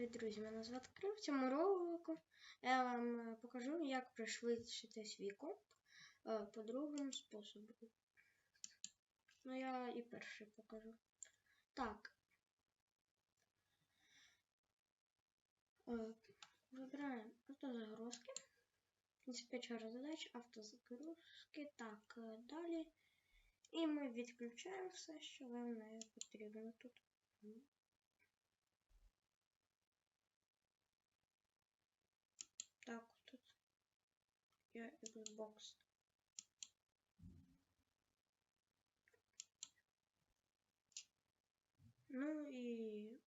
Привіт, друзі! Мене звати Крив. В цьому ролику я вам е, покажу, як пришвидшити свій комп е, по другому способу. Ну, я і перший покажу. Так. Е, Вибираємо автозагрузки. Диспетчер задач, автозагрузки. Так, далі. І ми відключаємо все, що вам не потрібно тут. я Xbox. Ну і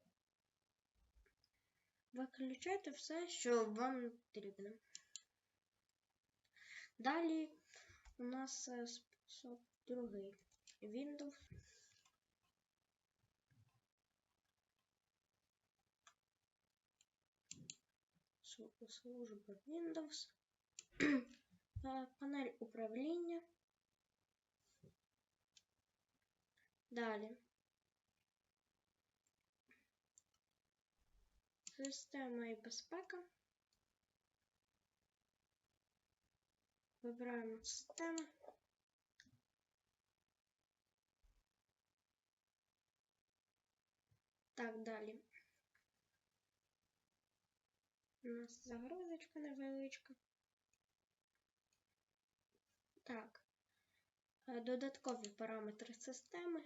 виключайте все, що вам потрібно. Далі у нас е, спосіб другий. Windows. Слу- Служба Windows. Е, Панель управління. Далі. Система і безпека. Вибираємо систему. Так, далі. У нас загрузочка невеличка. Так. Е, Додаткові параметри системи.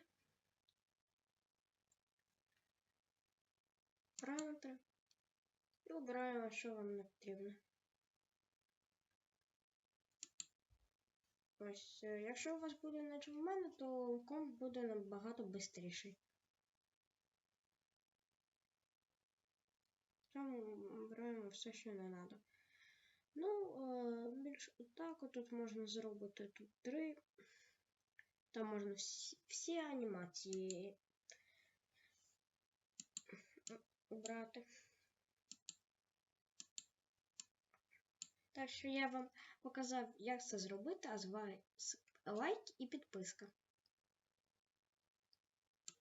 Параметри. І обираємо, що вам не потрібно. Ось, е, якщо у вас буде наче в мене, то комп буде набагато швидший. Там обираємо все, що не треба. Ну, е, більш так, тут можна зробити тут три. Там можна всі, всі анімації обрати. Так що я вам показав, як це зробити, а з вас лайк і підписка.